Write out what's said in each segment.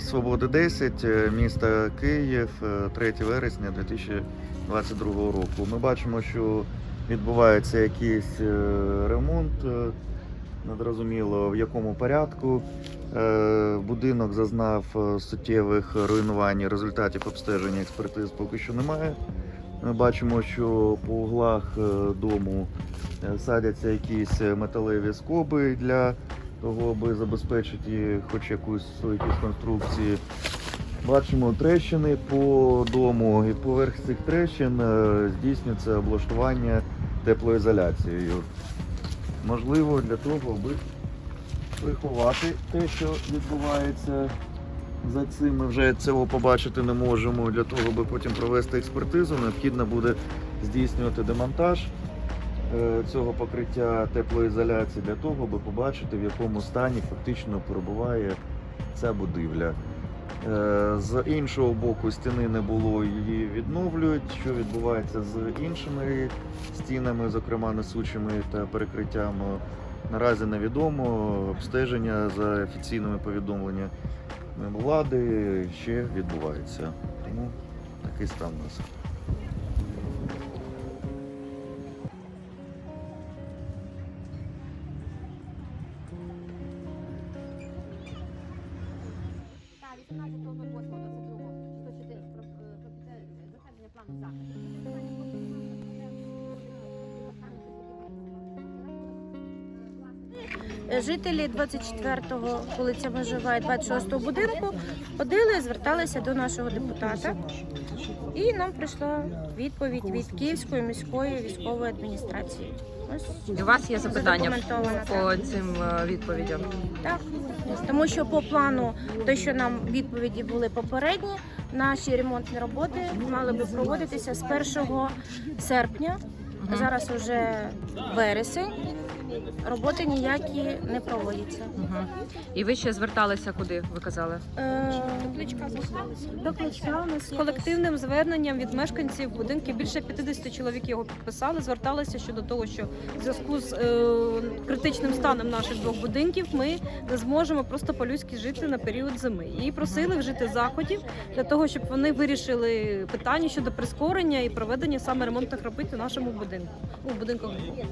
Свободи 10, е, міста Київ, е, 3 вересня 2022 року. Ми бачимо, що відбувається якийсь е, ремонт. е, Незрозуміло в якому порядку. Е, Будинок зазнав е, суттєвих руйнувань. Результатів обстеження експертиз поки що немає. Ми бачимо, що по углах е, дому е, садяться якісь е, металеві скоби для того, аби забезпечити хоч якусь стойкість конструкції. Бачимо трещини по дому, і поверх цих трещин е, здійснюється облаштування теплоізоляцією. Можливо, для того, аби приховати те, що відбувається за цим. Ми вже цього побачити не можемо. Для того, аби потім провести експертизу, необхідно буде здійснювати демонтаж цього покриття теплоізоляції для того, аби побачити, в якому стані фактично перебуває ця будівля. Е, З іншого боку стіни не було, її відновлюють. Що відбувається з іншими стінами, зокрема несучими та перекриттями, наразі невідомо. Обстеження за офіційними повідомленнями влади ще відбувається. Тому такий стан у нас. 18.08.22 104 про затвердження плану захисту Жителі 24-го, вулиця Межова, 26-го будинку ходили, зверталися до нашого депутата. І нам прийшла відповідь від Київської міської військової адміністрації. Ось У вас є запитання задокументовано, по цим е, відповідям? так. Тому що по плану, те, що нам відповіді були попередні, наші ремонтні роботи мали би проводитися з 1 серпня. Зараз уже вересень. Роботи ніякі не проводяться. Мгм. І ви ще зверталися куди? Ви казали? Е, До кличка з колективним зверненням від мешканців будинків більше 50 чоловік його підписали. Зверталися щодо того, що в зв'язку з е, критичним станом наших двох будинків ми не зможемо просто по-людськи жити на період зими. І просили вжити заходів для того, щоб вони вирішили питання щодо прискорення і проведення саме ремонтних робіт у нашому будинку. У будинках двох.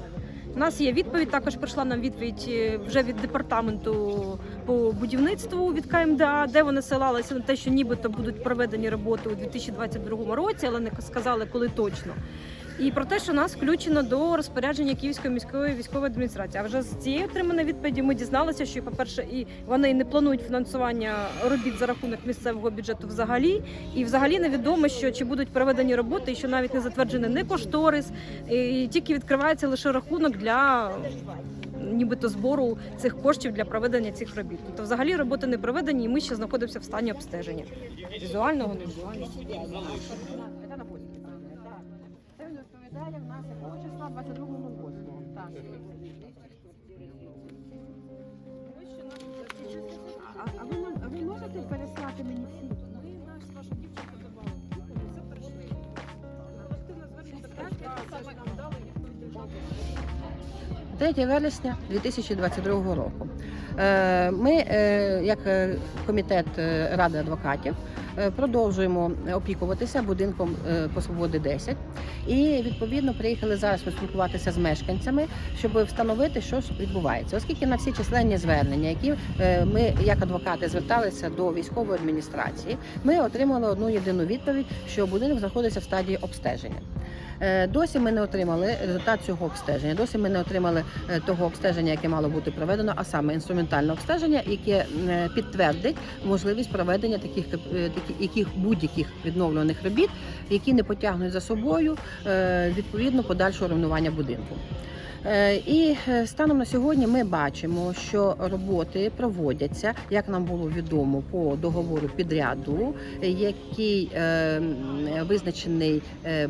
У нас є відповідь. Також прийшла нам відповідь е, вже від департаменту по будівництву від КМДА, де вони силалися на те, що нібито будуть проведені роботи у 2022 році, але не сказали, коли точно. І про те, що нас включено до розпорядження Київської міської військової адміністрації. А вже з цієї отриманої відповіді ми дізналися, що, по-перше, і вони не планують фінансування робіт за рахунок місцевого бюджету взагалі. І взагалі невідомо, що чи будуть проведені роботи, і що навіть не затверджений не кошторис, і тільки відкривається лише рахунок для нібито збору цих коштів для проведення цих робіт. Тобто взагалі роботи не проведені, і ми ще знаходимося в стані обстеження. Візуального, не візуального. Це він відповідає в нас якого числа 22.08. Так. А, а ви а ви можете переслати мені всі? Ми наш дали відповідь. 3 вересня 2022 року. Е, Ми, е, як е, комітет ради адвокатів, продовжуємо опікуватися будинком по свободи 10 і відповідно приїхали зараз поспілкуватися з мешканцями, щоб встановити, що ж відбувається. Оскільки на всі численні звернення, які ми як адвокати зверталися до військової адміністрації, ми отримали одну єдину відповідь, що будинок знаходиться в стадії обстеження. Е, Досі ми не отримали результат цього обстеження. Досі ми не отримали е, того обстеження, яке мало бути проведено, а саме інструментальне обстеження, яке е, підтвердить можливість проведення таких яких будь-яких відновлених робіт, які не потягнуть за собою відповідно подальшого руйнування будинку. Е, І е, станом на сьогодні ми бачимо, що роботи проводяться, як нам було відомо, по договору підряду, який е, визначений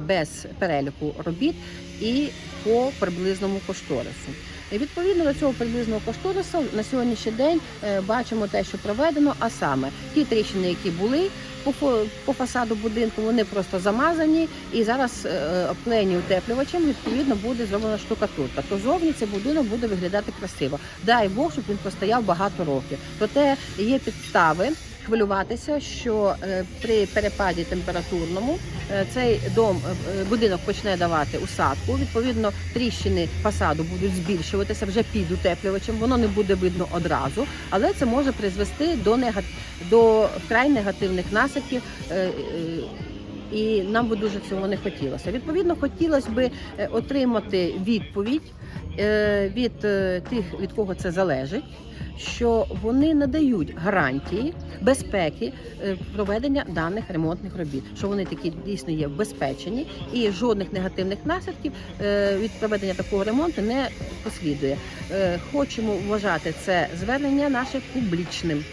без переліку робіт і по приблизному кошторису. Відповідно до цього приблизного кошторису на сьогоднішній день бачимо те, що проведено, а саме ті тріщини, які були по, по фасаду будинку, вони просто замазані і зараз е, обклеєні утеплювачем. Відповідно буде зроблена штукатурка. То зовні цей будинок буде виглядати красиво. Дай Бог, щоб він простояв багато років. Проте є підстави хвилюватися, що е, при перепаді температурному е, цей дом е, будинок почне давати усадку. Відповідно, тріщини фасаду будуть збільшуватися вже під утеплювачем. Воно не буде видно одразу, але це може призвести до нега... до вкрай негативних наслідків. І нам би дуже цього не хотілося. Відповідно, хотілося би отримати відповідь від е, тих, від кого це залежить, що вони надають гарантії безпеки е, проведення даних ремонтних робіт, що вони такі дійсно є вбезпечені, і жодних негативних наслідків е, від проведення такого ремонту не послідує. Е, Хочемо вважати це звернення наше публічним.